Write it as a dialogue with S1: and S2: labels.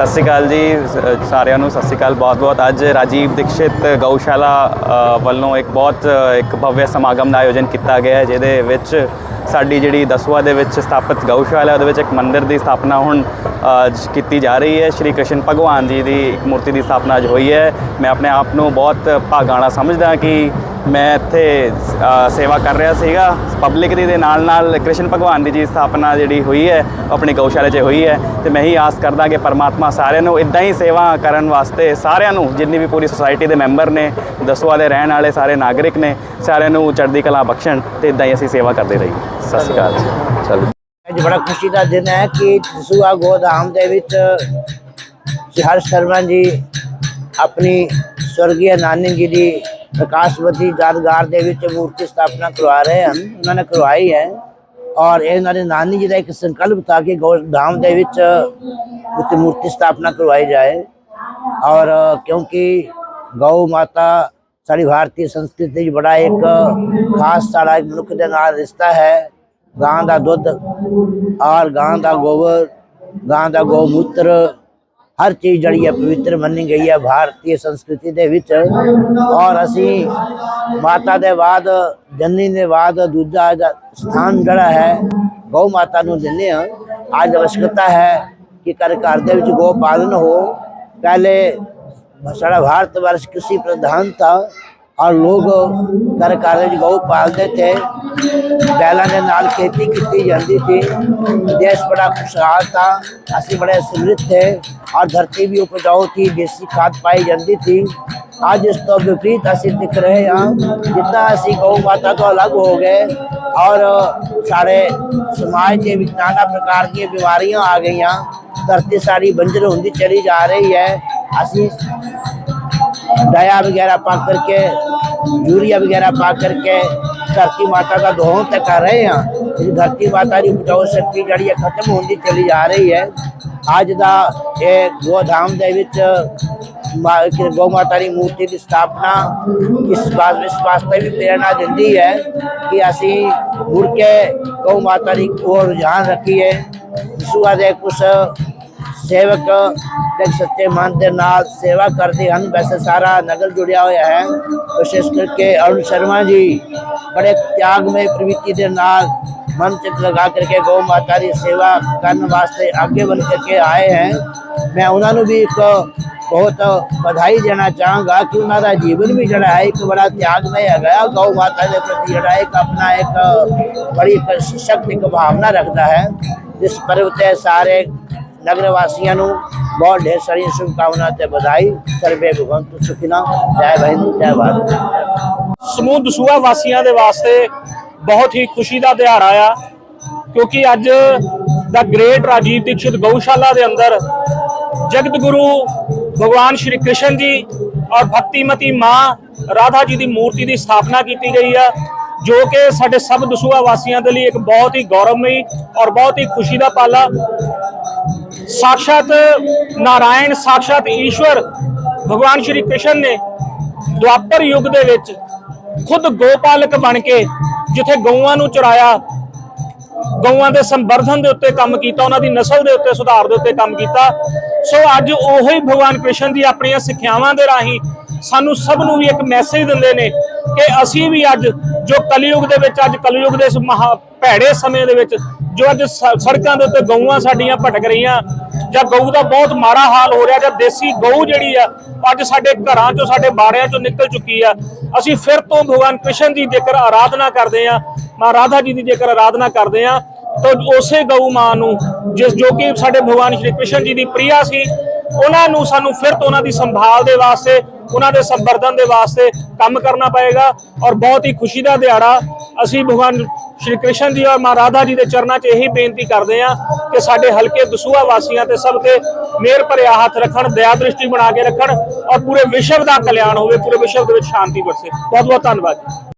S1: ਸਤਿ ਸ਼੍ਰੀ ਅਕਾਲ ਜੀ ਸਾਰਿਆਂ ਨੂੰ ਸਤਿ ਸ਼੍ਰੀ ਅਕਾਲ ਬਹੁਤ-ਬਹੁਤ ਅੱਜ ਰਾਜੀਵ ਦੀਕਸ਼ਿਤ ਗਊਸ਼ਾਲਾ ਵੱਲੋਂ ਇੱਕ ਬਹੁਤ, ਇੱਕ ਭਵਯ ਸਮਾਗਮ ਦਾ ਆਯੋਜਨ ਕੀਤਾ ਗਿਆ ਹੈ, ਜਿਹਦੇ ਵਿੱਚ ਸਾਡੀ ਜਿਹੜੀ ਦਸਵਾ ਦੇ ਵਿੱਚ ਸਥਾਪਿਤ ਗਊਸ਼ਾਲਾ, ਉਹਦੇ ਵਿੱਚ ਇੱਕ ਮੰਦਿਰ ਦੀ ਸਥਾਪਨਾ ਹੁਣ ਕੀਤੀ ਜਾ ਰਹੀ ਹੈ। ਸ਼੍ਰੀ ਕ੍ਰਿਸ਼ਨ ਭਗਵਾਨ ਜੀ ਦੀ ਇੱਕ ਮੂਰਤੀ ਦੀ ਸਥਾਪਨਾ ਅੱਜ ਹੋਈ ਹੈ। ਮੈਂ ਆਪਣੇ ਆਪ ਨੂੰ ਬਹੁਤ ਭਾਗਾਣਾ ਸਮਝਦਾ ਕਿ ਮੈਂ ਇੱਥੇ ਸੇਵਾ ਕਰ ਰਿਹਾ ਸੀਗਾ। ਪਬਲਿਕ ਦੀ ਦੇ ਨਾਲ ਨਾਲ ਕ੍ਰਿਸ਼ਨ ਭਗਵਾਨ ਦੀ ਜੀ ਸਥਾਪਨਾ ਜਿਹੜੀ ਹੋਈ ਹੈ, ਉਹ ਆਪਣੀ ਗਊਸ਼ਾਲਾ 'ਚ ਹੋਈ ਹੈ। ਤੇ ਮੈਂ ਹੀ ਆਸ ਕਰਦਾ ਕਿ ਪਰਮਾਤਮਾ ਸਾਰਿਆਂ ਨੂੰ ਇਦਾਂ ਹੀ ਸੇਵਾ ਕਰਨ ਵਾਸਤੇ ਸਾਰਿਆਂ ਨੂੰ, ਜਿੰਨੀ ਵੀ ਪੂਰੀ ਸੋਸਾਇਟੀ ਦੇ ਮੈਂਬਰ ਨੇ ਦਸਵਾ ਦੇ ਰਹਿਣ ਵਾਲੇ ਸਾਰੇ ਨਾਗਰਿਕ ਨੇ, ਸਾਰਿਆਂ ਨੂੰ ਚੜ੍ਹਦੀ ਕਲਾ ਬਖਸ਼ਣ ਤੇ ਇਦਾਂ ਹੀ ਅਸੀਂ ਸੇਵਾ ਕਰਦੇ ਰਹੀਏ। ਸਤਿ ਸ਼੍ਰੀ ਅਕਾਲ ਜੀ। ਚਲੋ।
S2: ਅੱਜ ਬੜਾ ਖੁਸ਼ੀ ਦਾ ਦਿਨ ਹੈ ਕਿ ਦਸੂਆ ਗੋਦਾਮ ਦੇ ਵਿੱਚ ਹਰ ਸ਼ਰਮਾ ਜੀ ਆਪਣੀ ਸਵਰਗੀ ਨਾਨੀ ਜੀ ਦੀ ਪ੍ਰਕਾਸ਼ਵਤੀ ਯਾਦਗਾਰ ਦੇ ਵਿੱਚ ਮੂਰਤੀ ਸਥਾਪਨਾ ਕਰਵਾ ਰਹੇ ਹਨ। ਉਹਨਾਂ ਨੇ ਕਰਵਾਈ ਹੈ। ਔਰ ਇਹ ਉਹਨਾਂ ਦੇ ਨਾਨੀ ਜੀ ਦਾ ਇੱਕ ਸੰਕਲਪ ਤਾਂ ਕਿ ਗੋਧਾਮ ਦੇ ਵਿੱਚ ਉੱਤੇ ਮੂਰਤੀ ਸਥਾਪਨਾ ਕਰਵਾਈ ਜਾਏ। ਔਰ ਕਿਉਂਕਿ ਗਊ ਮਾਤਾ ਸਾਡੀ ਭਾਰਤੀ ਸੰਸਕ੍ਰਿਤੀ ਵਿੱਚ ਬੜਾ ਇੱਕ ਖਾਸ ਸਾਡਾ ਇੱਕ ਮਨੁੱਖ ਦੇ ਨਾਲ ਰਿਸ਼ਤਾ ਹੈ। ਗਾਂ ਦਾ ਦੁੱਧ, ਔਰ ਗਾਂ ਦਾ ਗੋਬਰ, ਗਾਂ ਦਾ ਗੋਮੂਤਰ ਹਰ ਚੀਜ਼ ਜਿਹੜੀ ਹੈ ਪਵਿੱਤਰ ਮੰਨੀ ਗਈ ਹੈ ਭਾਰਤੀ ਸੰਸਕ੍ਰਿਤੀ ਦੇ ਵਿੱਚ। ਔਰ ਅਸੀਂ ਮਾਤਾ ਦੇ ਬਾਅਦ, ਜਨਨੀ ਦੇ ਬਾਅਦ ਦੂਜਾ ਸਥਾਨ ਜਿਹੜਾ ਹੈ, ਗਊ ਮਾਤਾ ਨੂੰ ਦਿੰਦੇ ਹਾਂ। ਅੱਜ ਅਵਸ਼ਕਤਾ ਹੈ ਕਿ ਕਰ ਘਰ ਦੇ ਵਿੱਚ ਗੋ ਪਾਲਨ ਹੋ। ਪਹਿਲੇ ਸਾਡਾ ਭਾਰਤ ਵਰਸ਼ ਕ੍ਰਿਸ਼ੀ ਪ੍ਰਧਾਨ ਥਾ और लोग घर कालेज गऊ पालते थे बैलों के नाल खेती की जाती थी देश बड़ा खुशहाल था असं बड़े समृद्ध थे और धरती भी उपजाऊ थी देसी खाद पाई जाती थी ਅੱਜ ਇਸ ਤੋਂ ਵਿਪਰੀਤ ਅਸੀਂ ਦਿਖ ਰਹੇ ਹਾਂ, ਜਿੱਦਾਂ ਅਸੀਂ ਗਊ ਮਾਤਾ ਤੋਂ ਅਲੱਗ ਹੋ ਗਏ ਔਰ ਸਾਡੇ ਸਮਾਜ ਦੇ ਵਿੱਚ ਨਾਨਾ ਪ੍ਰਕਾਰ ਦੀਆਂ ਬਿਮਾਰੀਆਂ ਆ ਗਈਆਂ। ਧਰਤੀ ਸਾਰੀ ਬੰਜਰ ਹੁੰਦੀ ਚਲੀ ਜਾ ਰਹੀ ਹੈ। ਅਸੀਂ डाया वगैरह पा करके यूरिया वगैरह पा करके धरती माता का दोहन तक कर रहे हैं लेकिन धरती माता की उपजाऊ शक्ति जड़ी है खत्म होती चली जा रही है ਅੱਜ ਦਾ ਇਹ ਗੋਧਾਮ ਦੇ ਵਿੱਚ ਮਾ- ਕਿ ਗਊ ਮਾਤਾ ਦੀ ਮੂਰਤੀ ਦੀ ਸਥਾਪਨਾ ਇਸ ਬਾਤ ਇਸ ਵਾਸਤੇ ਵੀ ਪ੍ਰੇਰਣਾ ਦਿੰਦੀ ਹੈ ਕਿ ਅਸੀਂ ਮੁੜ ਕੇ ਗਊ ਮਾਤਾ ਦੀ ਕੋਲ ਰੁਝਾਨ ਰੱਖੀਏ ਵਿਸ਼ਵਾ ਦੇ ਕੁਝ सेवक एक सच्चे मन के सेवा करते हैं वैसे सारा ਸਾਰਾ जुड़िया हुआ है। विशेष करके अरुण शर्मा जी, बड़े त्यागमय ਤਿਆਗ के ਪ੍ਰਵਿੱਤੀ मन चित लगा करके गौ माता की सेवा करने वास्ते आगे बढ़ करके आए हैं। मैं उन्होंने भी एक बहुत बधाई देना चाहूँगा कि उन्होंने जीवन भी जोड़ा है, एक बड़ा त्यागमय है गया गौ माता के प्रति जरा एक अपना एक बड़ी शक्ति भावना रखता है। जिस पर्व से सारे ਨਗਰ ਵਾਸੀਆਂ ਨੂੰ ਬਹੁਤ ਢੇਰ ਸਾਰੀਆਂ ਸ਼ੁਭਕਾਮਨਾਵਾਂ ਤੇ ਵਧਾਈ ਸਰਬੇ ਭਗਵੰਤ ਸੁਖਿਨਾ ਜੈ ਹਿੰਦ, ਜੈ ਭਾਰਤ।
S3: ਸਮੂਹ ਦਸੂਆ ਵਾਸੀਆਂ ਦੇ ਵਾਸਤੇ ਬਹੁਤ ਹੀ ਖੁਸ਼ੀ ਦਾ ਦਿਹਾੜਾ ਆ ਕਿਉਂਕਿ ਅੱਜ ਦਾ ਗ੍ਰੇਟ ਰਾਜੀਵ ਦੀਕਸ਼ਿਤ ਗਊਸ਼ਾਲਾ ਦੇ ਅੰਦਰ ਜਗਤ ਗੁਰੂ ਭਗਵਾਨ ਸ਼੍ਰੀ ਕ੍ਰਿਸ਼ਨ ਜੀ ਔਰ ਭਗਤੀਮਤੀ ਮਾਂ ਰਾਧਾ ਜੀ ਦੀ ਮੂਰਤੀ ਦੀ ਸਥਾਪਨਾ ਕੀਤੀ ਗਈ ਆ ਜੋ ਕਿ ਸਾਡੇ ਸਭ ਦਸੂਆ ਵਾਸੀਆਂ ਦੇ ਲਈ ਇੱਕ ਬਹੁਤ ਹੀ ਗੌਰਵਮਈ ਔਰ ਬਹੁਤ ਹੀ ਖੁਸ਼ੀ ਦਾ ਪਾਲਾ। ਸਾਖਸ਼ਾਤ ਨਾਰਾਇਣ, ਸਾਖਸ਼ਾਤ ਈਸ਼ਵਰ, ਭਗਵਾਨ ਸ਼੍ਰੀ ਕ੍ਰਿਸ਼ਨ ਨੇ ਦੁਆਪਰ ਯੁੱਗ ਦੇ ਵਿੱਚ ਖੁਦ ਗੋਪਾਲਕ ਬਣ ਕੇ ਜਿੱਥੇ ਗਊਆਂ ਨੂੰ ਚਰਾਇਆ, ਗਊਆਂ ਦੇ ਸੰਵਰਧਨ ਦੇ ਉੱਤੇ ਕੰਮ ਕੀਤਾ, ਉਹਨਾਂ ਦੀ ਨਸਲ ਦੇ ਉੱਤੇ ਸੁਧਾਰ ਦੇ ਉੱਤੇ ਕੰਮ ਕੀਤਾ। ਸੋ ਅੱਜ ਉਹੀ ਭਗਵਾਨ ਕ੍ਰਿਸ਼ਨ ਦੀ ਆਪਣੀਆਂ ਸਿੱਖਿਆਵਾਂ ਦੇ ਰਾਹੀਂ ਸਾਨੂੰ ਸਭ ਨੂੰ ਵੀ ਇੱਕ ਮੈਸੇਜ ਦਿੰਦੇ ਨੇ ਕਿ ਅਸੀਂ ਵੀ ਅੱਜ ਜੋ ਕਲਯੁਗ ਦੇ ਵਿੱਚ, ਅੱਜ ਕਲਯੁਗ ਦੇ ਇਸ ਮਹਾ ਭੈੜੇ ਸਮੇਂ ਦੇ ਵਿੱਚ, ਜੋ ਅੱਜ ਸ- ਸੜਕਾਂ ਦੇ ਉੱਤੇ ਗਊਆਂ ਸਾਡੀਆਂ ਭਟਕ ਰਹੀਆਂ, ਜਾਂ ਗਊ ਦਾ ਬਹੁਤ ਮਾੜਾ ਹਾਲ ਹੋ ਰਿਹਾ, ਜਾਂ ਦੇਸੀ ਗਊ ਜਿਹੜੀ ਆ ਅੱਜ ਸਾਡੇ ਘਰਾਂ ਚੋਂ, ਸਾਡੇ ਬਾੜਿਆਂ ਚੋਂ ਨਿਕਲ ਚੁੱਕੀ ਆ। ਅਸੀਂ ਫਿਰ ਤੋਂ ਭਗਵਾਨ ਕ੍ਰਿਸ਼ਨ ਦੀ ਜੇਕਰ ਆਰਾਧਨਾ ਕਰਦੇ ਆ, ਮਾਂ ਰਾਧਾ ਜੀ ਦੀ ਜੇਕਰ ਆਰਾਧਨਾ ਕਰਦੇ ਆ, ਤਾਂ ਉਸੇ ਗਊ ਮਾਂ ਨੂੰ, ਜਿਸ ਜੋ ਕਿ ਸਾਡੇ ਭਗਵਾਨ ਸ਼੍ਰੀ ਕ੍ਰਿਸ਼ਨ ਜੀ ਦੀ ਪ੍ਰਿਆ ਸੀ, ਉਹਨਾਂ ਨੂੰ ਸਾਨੂੰ ਫਿਰ ਤੋਂ ਉਹਨਾਂ ਦੀ ਸੰਭਾਲ ਦੇ ਵਾਸਤੇ ਉਹਨਾਂ ਦੇ ਸੰਵਰਧਨ ਦੇ ਵਾਸਤੇ ਕੰਮ ਕਰਨਾ ਪਏਗਾ ਔਰ ਬਹੁਤ ਹੀ ਖੁਸ਼ੀ ਦਾ ਦਿਹਾੜਾ ਅਸੀਂ ਭਗਵਾਨ ਸ਼੍ਰੀ ਕ੍ਰਿਸ਼ਨ ਜੀ ਔਰ ਮਾਂ ਜੀ ਦੇ ਚਰਨਾਂ 'ਚ ਇਹੀ ਬੇਨਤੀ ਕਰਦੇ ਹਾਂ ਕਿ ਸਾਡੇ ਹਲਕੇ ਦਸੂਆ ਵਾਸੀਆਂ ਤੇ ਸਭ ਤੇ ਮਿਹਰ ਭਰਿਆ ਹੱਥ ਰੱਖਣ, ਦਇਆ ਦ੍ਰਿਸ਼ਟੀ ਬਣਾ ਕੇ ਰੱਖਣ ਔਰ ਪੂਰੇ ਵਿਸ਼ਵ ਦਾ ਕਲਿਆਣ ਹੋਵੇ, ਪੂਰੇ ਵਿਸ਼ਵ ਦੇ ਵਿੱਚ ਸ਼ਾਂਤੀ ਵਰਸੇ। ਬਹੁਤ ਬਹੁਤ ਧੰਨਵਾਦ।